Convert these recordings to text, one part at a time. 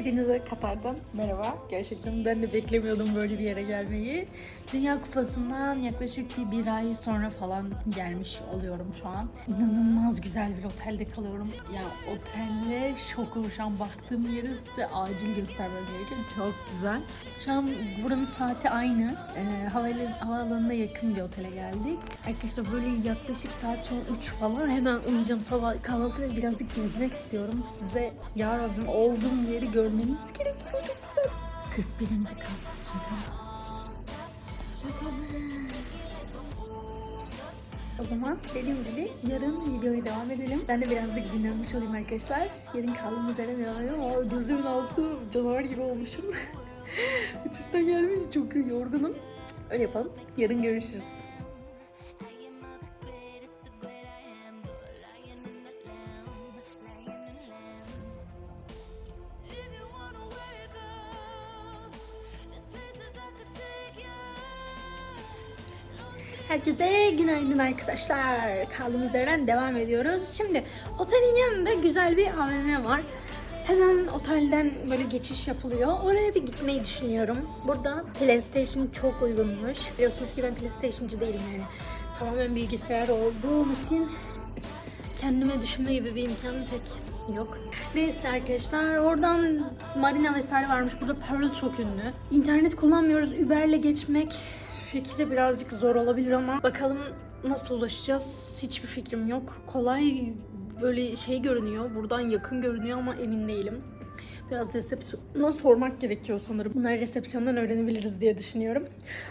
Hepinize Katar'dan merhaba. Gerçekten ben de beklemiyordum böyle bir yere gelmeyi. Dünya Kupası'ndan yaklaşık bir, bir ay sonra falan gelmiş oluyorum şu an. İnanılmaz güzel bir otelde kalıyorum. Ya otelle şokum şu an baktığım yeri size acil göstermem gerekiyor. Çok güzel. Şu an buranın saati aynı. Ee, havaalanı, havaalanına yakın bir otele geldik. Arkadaşlar böyle yaklaşık saat şu an 3 falan hemen uyuyacağım sabah kahvaltı ve birazcık gezmek istiyorum. Size ya Rabbim olduğum yeri görmeniz gerekiyor. Çok güzel. 41. kat. Şaka? Şaka? O zaman dediğim gibi yarın videoya devam edelim. Ben de birazcık dinlenmiş olayım arkadaşlar. Yarın kaldığımız yerden devam edelim. Ama gözümün altı canavar gibi olmuşum. Uçuştan gelmiş çok yorgunum. Öyle yapalım. Yarın görüşürüz. Herkese günaydın arkadaşlar. Kaldığımız yerden devam ediyoruz. Şimdi otelin yanında güzel bir AVM var. Hemen otelden böyle geçiş yapılıyor. Oraya bir gitmeyi düşünüyorum. Burada PlayStation çok uygunmuş. Biliyorsunuz ki ben PlayStation'cı değilim yani. Tamamen bilgisayar olduğum için kendime düşünme gibi bir imkanım pek yok. Neyse arkadaşlar oradan marina vesaire varmış. Burada Pearl çok ünlü. İnternet kullanmıyoruz. Uber'le geçmek fikri birazcık zor olabilir ama bakalım nasıl ulaşacağız hiçbir fikrim yok. Kolay böyle şey görünüyor. Buradan yakın görünüyor ama emin değilim. Biraz resepsiyona sormak gerekiyor sanırım. Bunları resepsiyondan öğrenebiliriz diye düşünüyorum.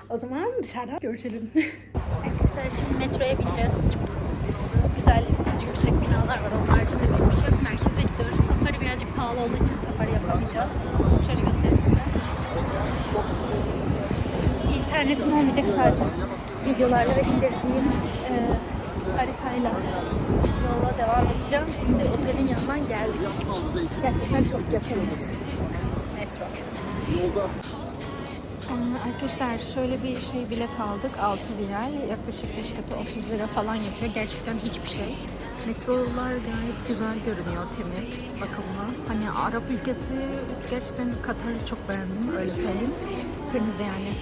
O zaman dışarıda görüşelim. Arkadaşlar şimdi metroya bineceğiz. Çok güzel yüksek binalar var. Onun haricinde pek bir şey yok. Merkeze gidiyoruz. Safari birazcık pahalı olduğu için safari yapamayacağız. Şöyle göstereyim size. İnternetim olmayacak sadece. Videolarla ve indirdiğim e, haritayla yola devam edeceğim. Şimdi otelin yanından geldik. Gerçekten çok yakınmış. Metro. Ee, Arkadaşlar şöyle bir şey bilet aldık 6 lira yaklaşık 5 katı 30 lira falan yapıyor. Gerçekten hiçbir şey. Metrolar gayet güzel görünüyor temiz bakımlı. Hani Arap ülkesi gerçekten Katar'ı çok beğendim öyle söyleyeyim. Temiz yani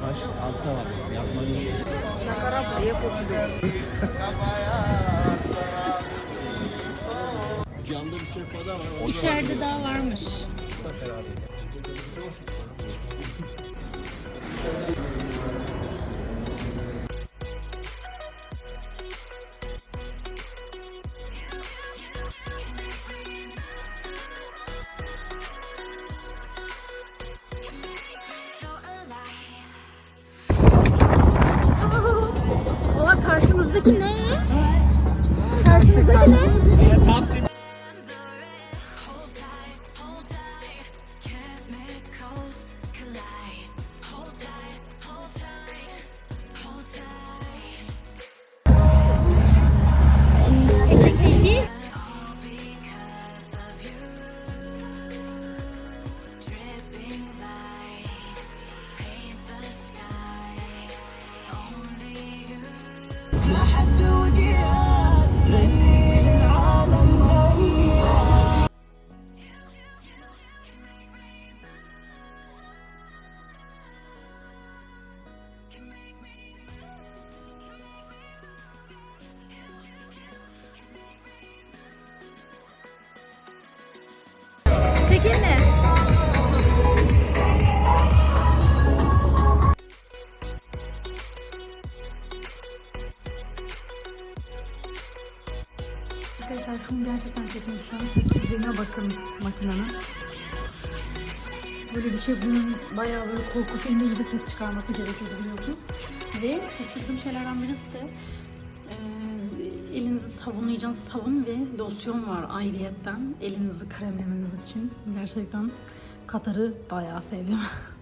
Taş altta var. Sehpa da var. İçeride daha varmış Çekeyim mi? Arkadaşlar şunu gerçekten çekmek istiyorum. Sessizliğine bakın makinenin. Böyle bir şey bunun bayağı böyle korku filmi gibi ses çıkarması gerekiyordu biliyorsunuz. Ve şaşırdığım şeylerden birisi de elinizi sabunlayacağınız sabun ve losyon var ayrıyetten elinizi kremlemeniz için. Gerçekten Katar'ı bayağı sevdim.